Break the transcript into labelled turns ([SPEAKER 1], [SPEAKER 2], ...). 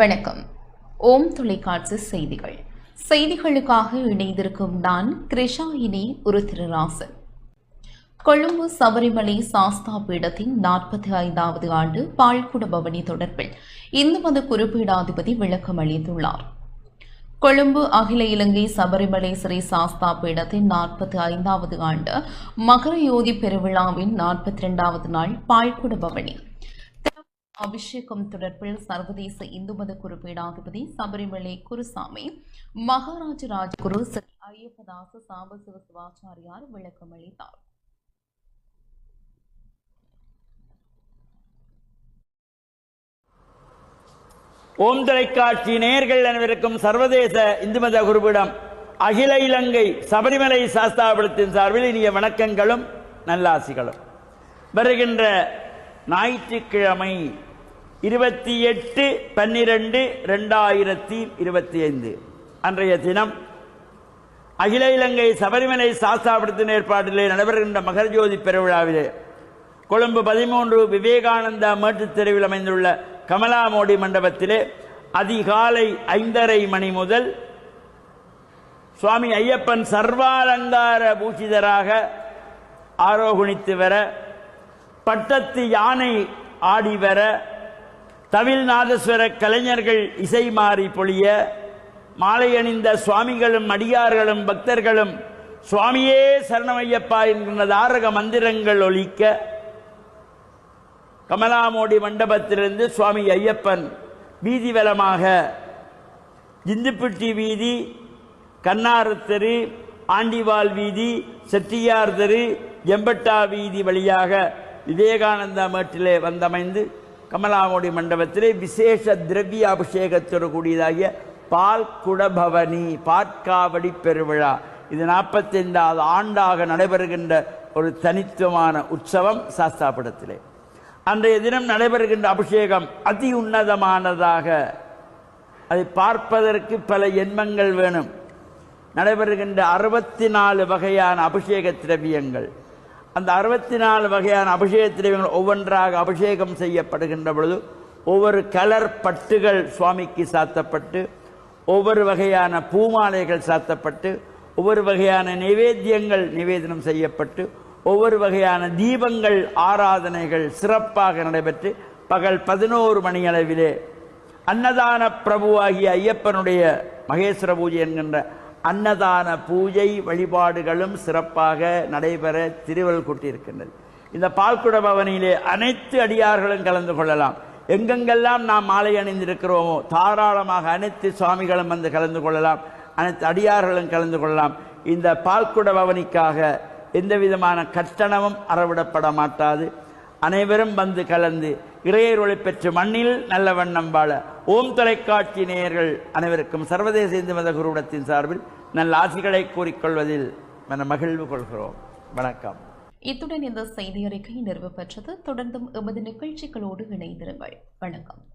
[SPEAKER 1] வணக்கம் ஓம் தொலைக்காட்சி செய்திகள் செய்திகளுக்காக இணைந்திருக்கும் நான் இனி ஒரு திருராசன் கொழும்பு சபரிமலை சாஸ்தா பீடத்தின் நாற்பத்தி ஐந்தாவது ஆண்டு பால்குட பவனி தொடர்பில் இந்து மத குறிப்பீடாதிபதி விளக்கம் அளித்துள்ளார் கொழும்பு அகில இலங்கை சபரிமலை ஸ்ரீ சாஸ்தா பீடத்தின் நாற்பத்தி ஐந்தாவது ஆண்டு மகர யோதி பெருவிழாவின் நாற்பத்தி இரண்டாவது நாள் பால்குட பவனி அபிஷேகம் தொடர்பில் சர்வதேச இந்து மத குரு பீடாதிபதி சபரிமலை குருசாமி மகாராஜ ராஜ ஸ்ரீ ஐயப்பதாச சாம்பசிவ சிவாச்சாரியார் விளக்கம் அளித்தார்
[SPEAKER 2] ஓம் தொலைக்காட்சி நேயர்கள் அனைவருக்கும் சர்வதேச இந்து மத குருபீடம் அகில இலங்கை சபரிமலை சாஸ்தாபடத்தின் சார்பில் இனிய வணக்கங்களும் நல்லாசிகளும் வருகின்ற ஞாயிற்றுக்கிழமை இருபத்தி எட்டு பன்னிரெண்டு ரெண்டாயிரத்தி இருபத்தி ஐந்து அன்றைய தினம் அகில இலங்கை சபரிமலை சாஸ்தாபடுத்தின ஏற்பாட்டிலே நடைபெறுகின்ற மகர்ஜோதி பெருவிழாவிலே கொழும்பு பதிமூன்று விவேகானந்தா மேட்டுத் தெருவில் அமைந்துள்ள கமலா மோடி மண்டபத்திலே அதிகாலை ஐந்தரை மணி முதல் சுவாமி ஐயப்பன் சர்வாலங்கார பூஜிதராக ஆரோகணித்து வர பட்டத்து யானை ஆடி வர தமிழ்நாதஸ்வர கலைஞர்கள் இசை மாறி பொழிய மாலை அணிந்த சுவாமிகளும் அடியார்களும் பக்தர்களும் சுவாமியே சரணமையப்பா என்கின்ற தாரக மந்திரங்கள் ஒழிக்க கமலாமோடி மண்டபத்திலிருந்து சுவாமி ஐயப்பன் வீதி வலமாக இந்துப்பட்டி வீதி கண்ணார் தெரு ஆண்டிவால் வீதி செட்டியார் தெரு எம்பட்டா வீதி வழியாக விவேகானந்தா மேட்டிலே வந்தமைந்து கமலாமோடி மண்டபத்திலே விசேஷ திரவிய அபிஷேகத்தோடு கூடியதாகிய பால் குடபவனி பாற்காவடி பெருவிழா இது நாற்பத்தைந்தாவது ஆண்டாக நடைபெறுகின்ற ஒரு தனித்துவமான உற்சவம் சாஸ்தாபடத்திலே அன்றைய தினம் நடைபெறுகின்ற அபிஷேகம் அதி உன்னதமானதாக அதை பார்ப்பதற்கு பல எண்மங்கள் வேணும் நடைபெறுகின்ற அறுபத்தி நாலு வகையான அபிஷேக திரவியங்கள் அந்த அறுபத்தி நாலு வகையான அபிஷேக திரவியங்கள் ஒவ்வொன்றாக அபிஷேகம் செய்யப்படுகின்ற பொழுது ஒவ்வொரு கலர் பட்டுகள் சுவாமிக்கு சாத்தப்பட்டு ஒவ்வொரு வகையான பூமாலைகள் சாத்தப்பட்டு ஒவ்வொரு வகையான நிவேத்தியங்கள் நிவேதனம் செய்யப்பட்டு ஒவ்வொரு வகையான தீபங்கள் ஆராதனைகள் சிறப்பாக நடைபெற்று பகல் பதினோரு மணி அளவிலே அன்னதான பிரபுவாகிய ஐயப்பனுடைய மகேஸ்வர பூஜை என்கின்ற அன்னதான பூஜை வழிபாடுகளும் சிறப்பாக நடைபெற திருவள் கூட்டியிருக்கின்றது இந்த பால்குட பவனியிலே அனைத்து அடியார்களும் கலந்து கொள்ளலாம் எங்கெங்கெல்லாம் நாம் மாலை அணிந்திருக்கிறோமோ தாராளமாக அனைத்து சுவாமிகளும் வந்து கலந்து கொள்ளலாம் அனைத்து அடியார்களும் கலந்து கொள்ளலாம் இந்த பால்குட பவனிக்காக எந்த விதமான கட்டணமும் அறவிடப்பட மாட்டாது அனைவரும் வந்து கலந்து இறையருளை பெற்று மண்ணில் நல்ல வண்ணம் வாழ ஓம் தொலைக்காட்சி நேயர்கள் அனைவருக்கும் சர்வதேச இந்து மத குருவிடத்தின் சார்பில் நல்ல ஆசிகளை கூறிக்கொள்வதில் மன மகிழ்வு கொள்கிறோம் வணக்கம் இத்துடன் இந்த செய்தி அறிக்கை நிறைவு பெற்றது தொடர்ந்தும் எமது நிகழ்ச்சிகளோடு இணைந்திருங்கள் வணக்கம்